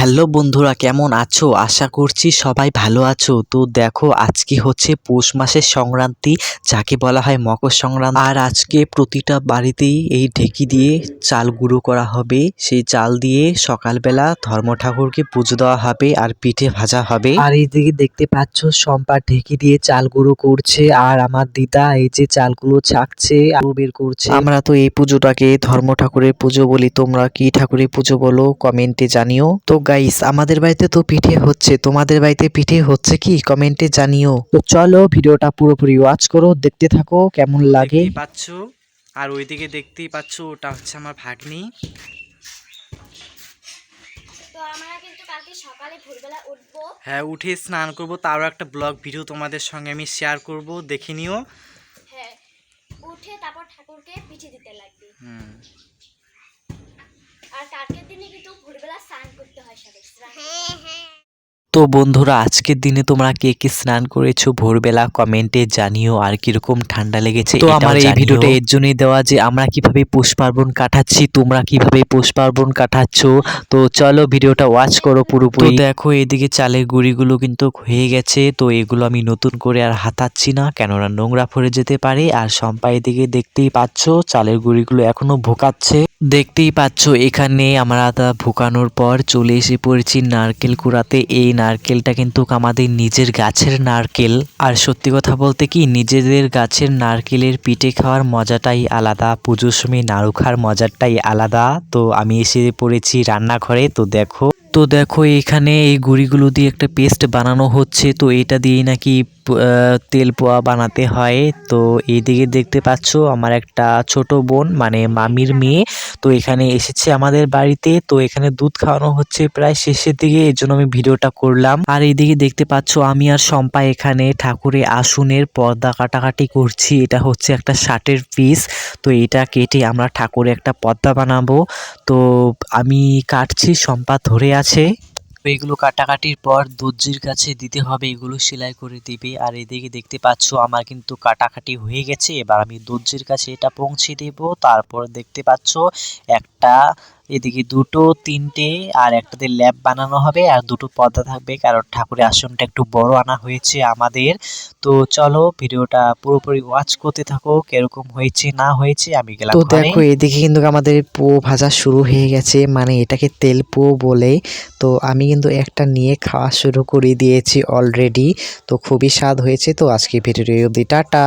Hello বন্ধুরা, কেমন আছো? আশা করছি সবাই ভালো আছো। তো দেখো, আজকে হচ্ছে পৌষ মাসের সংক্রান্তি, যাকে বলা হয় মকর সংক্রান্তি। আর আজকে প্রতিটা বাড়িতেই এই ঢেকি দিয়ে চাল গুঁড়ো করা হবে। সেই চাল দিয়ে সকালবেলা ধর্ম ঠাকুরকে পুজো দেওয়া হবে আর পিঠে ভাজা হবে। আর এইদিকে দেখতে পাচ্ছ সম্পা ঢেকি দিয়ে চাল গুঁড়ো করছে। আর আমার দিদা এই যে চালগুলো ছাকছে, আলু বের করছে। আমরা তো এই পুজোটাকে ধর্ম ঠাকুরের পুজো বলি। তোমরা কি ঠাকুরের পুজো বলো, কমেন্টে জানিও। তো গাইস আমাদের বাড়িতে তো পিঠে হচ্ছে। তোমাদের বাড়িতে পিঠে হচ্ছে কি? কমেন্টে জানিও। তো চলো ভিডিওটা পুরোপুরি ওয়াচ করো দেখতে থাকো কেমন লাগে। পাচ্ছ আর ওইদিকে দেখতেই পাচ্ছ ওটা হচ্ছে আমার ভাগ্নি। তো আমরা কিন্তু কালকে সকালে ভোরবেলা উঠবো। হ্যাঁ উঠে স্নান করব। তারও একটা ব্লগ ভিডিও তোমাদের সঙ্গে আমি শেয়ার করব দেখে নিও। হ্যাঁ উঠে তারপর ঠাকুরকে পিঠে দিতে লাগবে। হুম। আর কালকের দিনে কিন্তু ভোরবেলা তো বন্ধুরা আজকের দিনে তোমরা কে কে স্নান করেছ? ভোরবেলা কমেন্টে জানিও আর কীরকম ঠান্ডা লেগেছে তো আমার এই। ভিডিওটা এর জন্যই দেওয়া যে আমরা কীভাবে পৌষ পার্বণ কাটাচ্ছি তোমরা কীভাবে পৌষ পার্বণ কাটাচ্ছ? তো চলো ভিডিওটা ওয়াচ করো পুরোপুরি। দেখো এদিকে চালের গুঁড়িগুলো কিন্তু হয়ে গেছে। তো এগুলো আমি নতুন করে আর হাতাচ্ছি না কেননা নোংরা পড়ে যেতে পারে। আর সম্পা এদিকে দেখতেই পাচ্ছ চালের গুঁড়িগুলো এখনও ভোকাচ্ছে। দেখতেই পাচ্ছ, এখানে আমরা তা ভোকানোর পর চলে এসে পড়েছি নারকেল কুড়াতে। এই নারকেলটা কিন্তু আমাদের নিজের গাছের নারকেল। আর সত্যি কথা বলতে কি, নিজেদের গাছের নারকেলের পিঠে খাওয়ার মজাটাই আলাদা, পুজোর সময় নাড়ু খাওয়ার মজাটাই আলাদা। তো আমি এসে পড়েছি রান্নাঘরে, তো দেখো। তো দেখো, এখানে এই গুঁড়িগুলো দিয়ে একটা পেস্ট বানানো হচ্ছে, তো এটা দিয়েই নাকি তেল পোয়া বানাতে হয়। তো এইদিকে দেখতে পাচ্ছ আমার একটা ছোট বোন মানে মামির মেয়ে, তো এখানে এসেছে আমাদের বাড়িতে। তো এখানে দুধ খাওয়ানো হচ্ছে প্রায় শেষের দিকে, এর জন্য আমি ভিডিওটা করলাম। আর এইদিকে দেখতে পাচ্ছ আমি আর শম্পা এখানে ঠাকুরের আসনের পর্দা কাটাকাটি করছি। এটা হচ্ছে একটা শার্টের পিস। তো এটা কেটে আমরা ঠাকুরে একটা পর্দা বানাবো। তো আমি কাটছি সম্পা ধরে আছে। এগুলো কাটাকাটির পর দর্জির কাছে দিতে হবে, এগুলো সেলাই করে দিবে। আর এদিকে দেখতে পাচ্ছ আমার কিন্তু কাটাকাটি হয়ে গেছে। এবার আমি দর্জির কাছে এটা পৌঁছে দেব। তারপর দেখতে পাচ্ছ একটা এদিকে দুটো তিনটে আর একটাতে ল্যাব বানানো হবে আর দুটো পর্দা থাকবে। কারণ ঠাকুরের আসনটা একটু বড় আনা হয়েছে আমাদের। তো চলো ভিডিওটা পুরোপুরি ওয়াচ করতে থাকো কীরকম হয়েছে না হয়েছে আমি গেলাম তো দেখো এদিকে কিন্তু আমাদের পো ভাজা শুরু হয়ে গেছে মানে এটাকে তেল পো বলে। তো আমি কিন্তু একটা নিয়ে খাওয়া শুরু করে দিয়েছি অলরেডি তো খুবই স্বাদ হয়েছে তো আজকে ভিডিও টাটা।